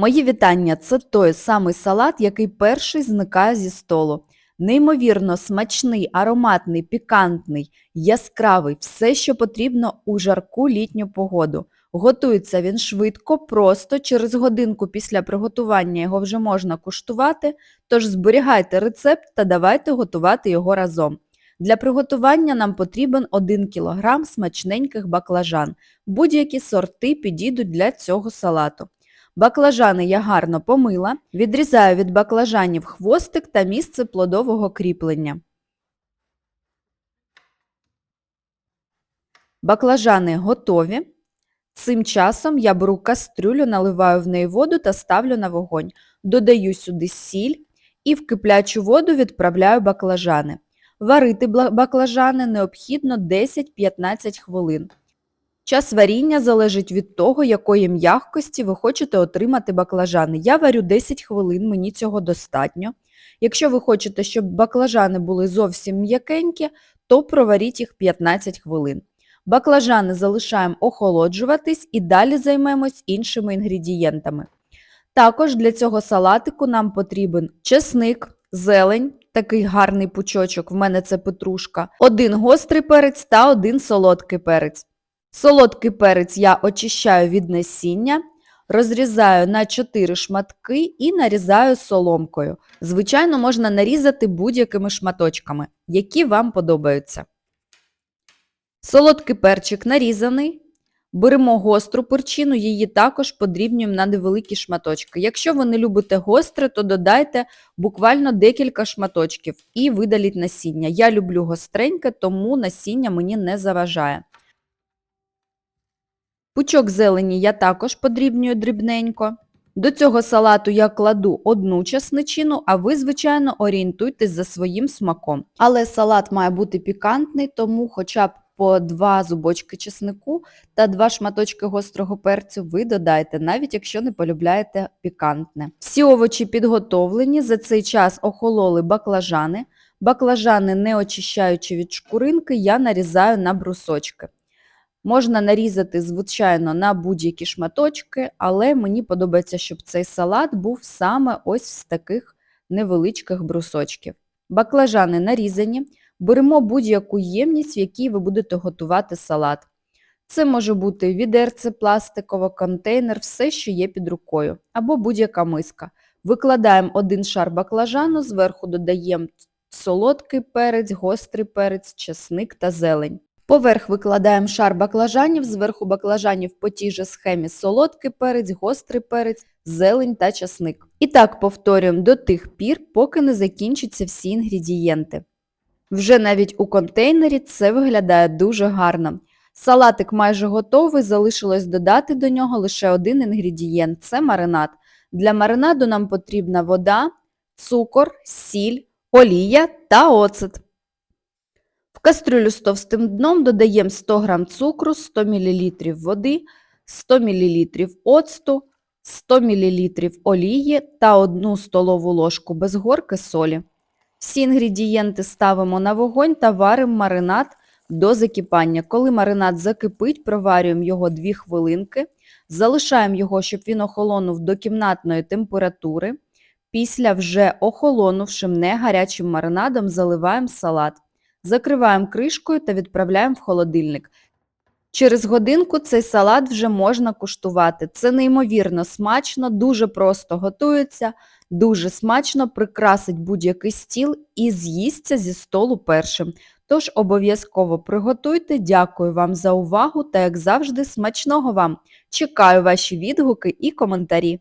Мої вітання це той самий салат, який перший зникає зі столу. Неймовірно смачний, ароматний, пікантний, яскравий, все, що потрібно у жарку літню погоду. Готується він швидко, просто через годинку після приготування його вже можна куштувати, тож зберігайте рецепт та давайте готувати його разом. Для приготування нам потрібен 1 кг смачненьких баклажан. Будь-які сорти підійдуть для цього салату. Баклажани я гарно помила, відрізаю від баклажанів хвостик та місце плодового кріплення. Баклажани готові. Цим часом я беру кастрюлю, наливаю в неї воду та ставлю на вогонь. Додаю сюди сіль і в киплячу воду відправляю баклажани. Варити баклажани необхідно 10-15 хвилин. Час варіння залежить від того, якої м'якості ви хочете отримати баклажани. Я варю 10 хвилин, мені цього достатньо. Якщо ви хочете, щоб баклажани були зовсім м'якенькі, то проваріть їх 15 хвилин. Баклажани залишаємо охолоджуватись і далі займемось іншими інгредієнтами. Також для цього салатику нам потрібен чесник, зелень, такий гарний пучочок, в мене це петрушка, один гострий перець та один солодкий перець. Солодкий перець я очищаю від насіння, розрізаю на 4 шматки і нарізаю соломкою. Звичайно, можна нарізати будь-якими шматочками, які вам подобаються. Солодкий перчик нарізаний. Беремо гостру перчину, її також подрібнюємо на невеликі шматочки. Якщо ви не любите гостре, то додайте буквально декілька шматочків і видаліть насіння. Я люблю гостреньке, тому насіння мені не заважає. Пучок зелені я також подрібнюю дрібненько. До цього салату я кладу одну часничину, а ви, звичайно, орієнтуйтесь за своїм смаком. Але салат має бути пікантний, тому хоча б по два зубочки чеснику та два шматочки гострого перцю ви додайте, навіть якщо не полюбляєте пікантне. Всі овочі підготовлені, за цей час охололи баклажани. Баклажани, не очищаючи від шкуринки, я нарізаю на брусочки. Можна нарізати, звичайно, на будь-які шматочки, але мені подобається, щоб цей салат був саме ось з таких невеличких брусочків. Баклажани нарізані. Беремо будь-яку ємність, в якій ви будете готувати салат. Це може бути відерце пластикове, контейнер, все, що є під рукою, або будь-яка миска. Викладаємо один шар баклажану, зверху додаємо солодкий перець, гострий перець, чесник та зелень. Поверх викладаємо шар баклажанів, зверху баклажанів по тій же схемі солодкий перець, гострий перець, зелень та часник. І так повторюємо до тих пір, поки не закінчаться всі інгредієнти. Вже навіть у контейнері це виглядає дуже гарно. Салатик майже готовий, залишилось додати до нього лише один інгредієнт – це маринад. Для маринаду нам потрібна вода, цукор, сіль, олія та оцет. Кастрюлю з товстим дном додаємо 100 г цукру, 100 мл води, 100 мл оцту, 100 мл олії та 1 столову ложку без горки солі. Всі інгредієнти ставимо на вогонь та варимо маринад до закипання. Коли маринад закипить, проварюємо його 2 хвилинки, залишаємо його, щоб він охолонув до кімнатної температури. Після вже охолонувшим не гарячим маринадом заливаємо салат. Закриваємо кришкою та відправляємо в холодильник. Через годинку цей салат вже можна куштувати. Це неймовірно смачно, дуже просто готується, дуже смачно прикрасить будь-який стіл і з'їсться зі столу першим. Тож обов'язково приготуйте. Дякую вам за увагу та, як завжди, смачного вам! Чекаю ваші відгуки і коментарі.